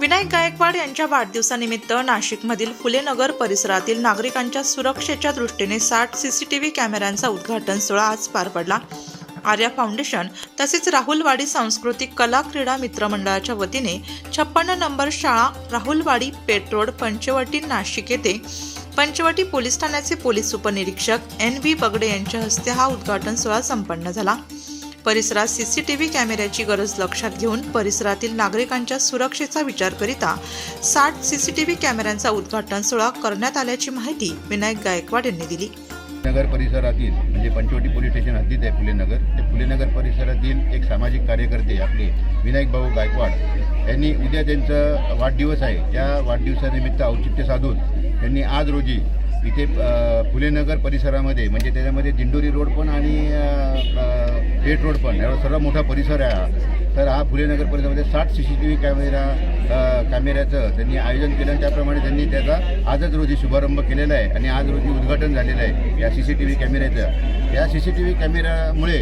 विनायक गायकवाड यांच्या वाढदिवसानिमित्त नाशिकमधील फुलेनगर परिसरातील नागरिकांच्या सुरक्षेच्या दृष्टीने साठ सीसीटीव्ही कॅमेऱ्यांचा उद्घाटन सोहळा आज पार पडला. आर्या फाउंडेशन तसेच राहुलवाडी सांस्कृतिक कला क्रीडा मित्रमंडळाच्या वतीने छप्पन्न नंबर शाळा राहुलवाडी पेट्रोड पंचवटी नाशिक येथे पंचवटी पोलीस ठाण्याचे पोलीस उपनिरीक्षक एन बी बगडे यांच्या हस्ते हा उद्घाटन सोहळा संपन्न झाला. परिसरात सीसीटीव्ही कॅमेऱ्याची गरज लक्षात घेऊन परिसरातील नागरिकांच्या सुरक्षेचा विचार करिता साठ सीसीटीव्ही कॅमेऱ्यांचा उद्घाटन सोहळा करण्यात आल्याची माहिती विनायक गायकवाड यांनी दिली. नगर परिसरातील म्हणजे पंचवटी पोलीस स्टेशन हद्दीत आहे फुलेनगर ते फुलेनगर परिसरातील एक सामाजिक कार्यकर्ते आपले विनायक भाऊ गायकवाड यांनी उद्या त्यांचा वाढदिवस आहे. त्या वाढदिवसानिमित्त औचित्य साधून त्यांनी आज रोजी इथे फुलेनगर परिसरामध्ये म्हणजे त्याच्यामध्ये दिंडोरी रोड पण आणि अ, रोड पण एवढा सर्वात मोठा परिसर आहे हा. तर हा फुलेनगर परिसरामध्ये साठ C C T V camera कॅमेऱ्याचं त्यांनी आयोजन केलं आणि त्याप्रमाणे त्यांनी त्याचा आजच रोजी शुभारंभ केलेला आहे आणि आज रोजी उद्घाटन झालेलं आहे या सी सी टी व्ही कॅमेऱ्याचं या सी सी टी व्ही कॅमेऱ्यामुळे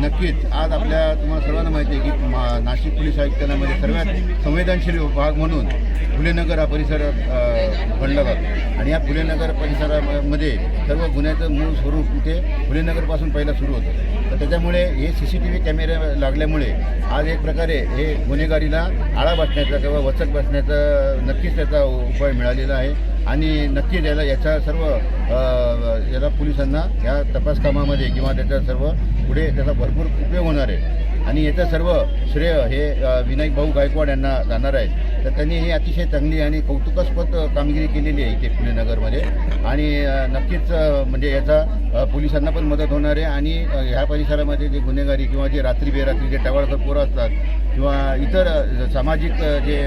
नक्कीच आज आपल्या तुम्हाला सर्वांना माहिती आहे की मा- नाशिक पोलीस आयुक्तालयामध्ये सर्वात संवेदनशील भाग म्हणून फुलेनगर हा परिसर अ, गणला जातो आणि या फुलेनगर परिसरामध्ये सर्व गुन्ह्याचं मूळ स्वरूप इथे फुलेनगरपासून पहिला सुरू होतं. तर त्याच्यामुळे हे सी सी टी व्ही कॅमेरे लागल्यामुळे आज एक प्रकारे हे गुन्हेगारीला आळा बसण्याचा किंवा वचक बसण्याचा नक्कीच त्याचा उपाय मिळालेला आहे. आणि नक्कीच याला याचा सर्व याला पोलिसांना या तपास कामामध्ये किंवा त्याचा सर्व पुढे त्याचा भरपूर उपयोग होणार आहे. आणि याचं सर्व श्रेय हे विनायक भाऊ गायकवाड यांना जाणार आहे तर त्यांनी ही अतिशय चांगली आणि कौतुकास्पद कामगिरी केलेली आहे इथे पुणेनगरमध्ये आणि नक्कीच म्हणजे याचा पोलिसांना पण मदत होणार आहे आणि ह्या परिसरामध्ये जे गुन्हेगारी किंवा जे रात्री बेरात्री जे टवाळखोर पोरं असतात किंवा इतर सामाजिक जे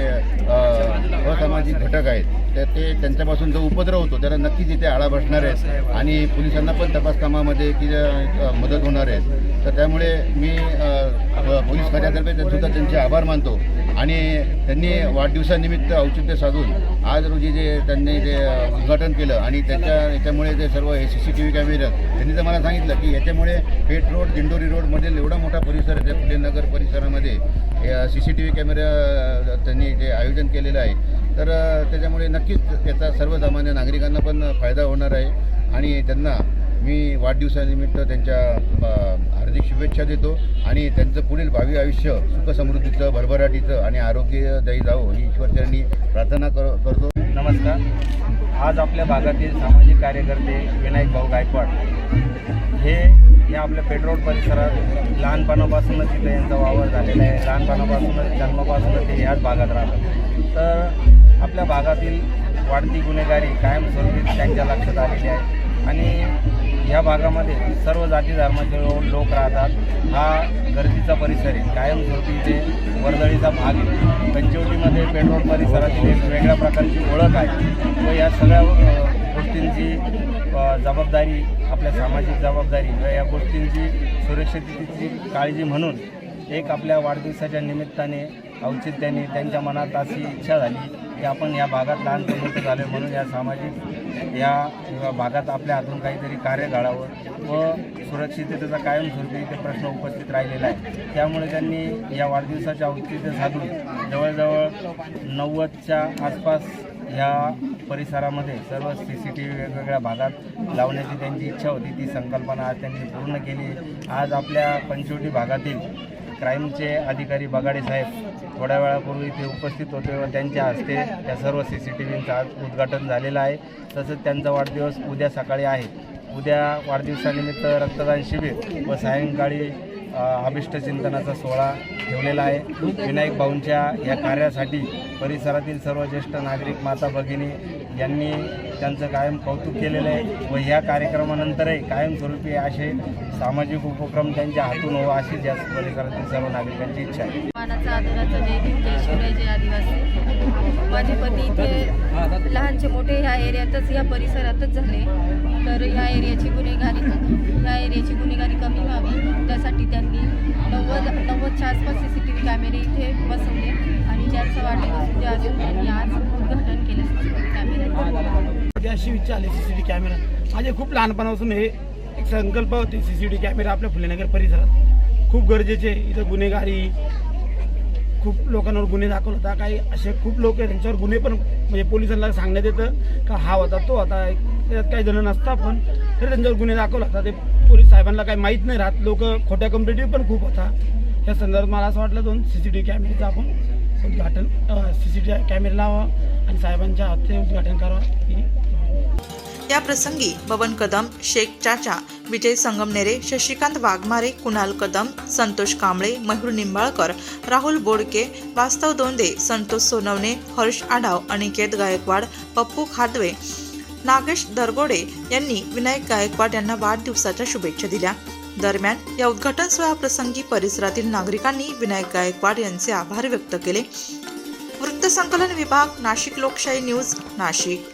असामाजिक घटक आहेत तर ते त्यांच्यापासून जो उपद्रव होतो त्याला नक्कीच इथे आळा बसणार आहे आणि पोलिसांना पण तपास कामामध्ये की मदत होणार आहे. तर त्यामुळे मी पोलीस खात्यातर्फे सुद्धा त्यांचे आभार मानतो. आणि त्यांनी वाढदिवसानिमित्त औचित्य साधून आज रोजी जे त्यांनी जे उद्घाटन केलं आणि त्याच्या याच्यामुळे जे सर्व हे सी सी टी व्ही कॅमेरे त्यांनी तर मला सांगितलं की याच्यामुळे पेठ रोड दिंडोरी रोडमधील एवढा मोठा परिसर जे त्या फुलेनगर परिसरामध्ये C C T V camera त्यांनी जे आयोजन केलेलं आहे. तर त्याच्यामुळे नक्कीच त्याचा सर्वसामान्य नागरिकांना पण फायदा होणार आहे आणि त्यांना मी वाढदिवसानिमित्त त्यांच्या हार्दिक शुभेच्छा देतो आणि त्यांचं पुढील भावी आयुष्य सुखसमृद्धीचं भरभराटीचं आणि आरोग्यदायी जावं ही ईश्वरचरणी प्रार्थना कर करतो. नमस्कार. आज आपल्या भागातील सामाजिक कार्यकर्ते विनायक भाऊ गायकवाड हे या आपल्या पेट्रोल परिसरात लहानपणापासूनच इथं यांचा वावर झालेला आहे. लहानपणापासूनच जन्मापासूनच ते याच भागात राहतात. तर आपल्या भागातील वाढती गुन्हेगारी कायमस्वरूपी त्यांच्या लक्षात आलेली आहे. आणि या भागामध्ये सर्व जाती धर्माचे लोक राहतात. हा गर्दीचा परिसर आहे. कायमस्वरूपी इथे वर्दळीचा भाग आहे. पंचवटीमध्ये पेट्रोल परिसराची एक वेगळ्या प्रकारची ओळख आहे. व या सगळ्या गोष्टींची जबाबदारी आपल्या सामाजिक जबाबदारी व या गोष्टींची सुरक्षिततेची काळजी म्हणून एक आपल्या वाढदिवसाच्या निमित्ताने औचित्याने त्यांच्या मनात अशी इच्छा झाली की आपण या भागात लहानपणी मोठं झालो म्हणून या सामाजिक या भागात आपल्या हातून काहीतरी कार्य घडावं व सुरक्षिततेचा कायमस्वरूपी इथे प्रश्न उपस्थित राहिलेला आहे. त्यामुळे त्यांनी या वाढदिवसाच्या औचित्य साधून जवळजवळ नव्वदच्या आसपास ह्या परिसरामध्ये सर्व सी सी टी व्ही वेगवेगळ्या भागात लावण्याची त्यांची इच्छा होती. ती संकल्पना आज त्यांनी पूर्ण केली. आज आपल्या पंचवटी भागातील क्राईमचे अधिकारी बगाडे साहेब थोड्या वेळापूर्वी इथे उपस्थित होते व त्यांच्या हस्ते त्या सर्व सी सी टी व्हींचं आज उद्घाटन झालेलं आहे. तसंच त्यांचा वाढदिवस उद्या सकाळी आहे. उद्या वाढदिवसानिमित्त रक्तदान शिबिर व सायंकाळी अभिष्ट चिंतनाचा सोहळा ठेवलेला आहे. विनायक भाऊंच्या या कार्यासाठी परिसरातील सर्व ज्येष्ठ नागरिक माता भगिनी यांनी त्यांचं कायम कौतुक केलेलं आहे. व ह्या कार्यक्रमानंतरही कायमस्वरूपी असे सामाजिक उपक्रम त्यांच्या हातून हो अशी जास्त परिसरातील सर्व नागरिकांची इच्छा आहे. मानाचा आदराचा जय भीम जय शिवराय जय आदिवासी. माझे पती इथे लहानचे मोठे ह्या एरियातच या परिसरातच झाले. तर ह्या एरियाची गुन्हेगारी ह्या एरियाची गुन्हेगारी कमी व्हावी. त्यासाठी त्यांनी नव्वद नव्वदच्या आसपास सी सी टी व्ही कॅमेरे इथे बसवले. आणि ज्यांचा वाढदिवस उद्या असून त्यांनी आज उद्घाटन केलं. सी सी टी व्ही कॅमेऱ्याचं माझी अशी इच्छा आली सी सी टी कॅमेरा माझे खूप लहानपणापासून हे एक संकल्प होते सी सी टी कॅमेरा आपल्या फुलेनगर परिसरात. खूप गरजेचे इथं गुन्हेगारी खूप लोकांवर गुन्हे दाखवला होता काही असे खूप लोक आहेत त्यांच्यावर गुन्हे पण म्हणजे पोलिसांना सांगण्यात येतं का हा होता तो होता. त्यात काही जण नसता पण तरी त्यांच्यावर गुन्हे दाखवला होता ते पोलीस साहेबांना काही माहीत नाही राहत. लोक खोट्या कंप्लेंटी पण खूप होता. या संदर्भात मला असं वाटलं दोन सी सी टी व्ही कॅमेऱ्याचं आपण उद्घाटन C C T V camera लावा आणि साहेबांच्या हस्ते उद्घाटन करावं. ही या प्रसंगी बबन कदम शेख चाचा विजय संगमनेरे शशिकांत वाघमारे कुणाल कदम संतोष कांबळे मयूर निंबाळकर राहुल बोडके वास्तव दोंदे संतोष सोनवणे हर्ष आढाव अनिकेत गायकवाड पप्पू खादवे नागेश दरगोडे यांनी विनायक गायकवाड यांना वाढदिवसाच्या शुभेच्छा दिल्या. दरम्यान या उद्घाटन सोहळ्याप्रसंगी परिसरातील नागरिकांनी विनायक गायकवाड यांचे आभार व्यक्त केले. वृत्तसंकलन विभाग नाशिक लोकशाही न्यूज नाशिक.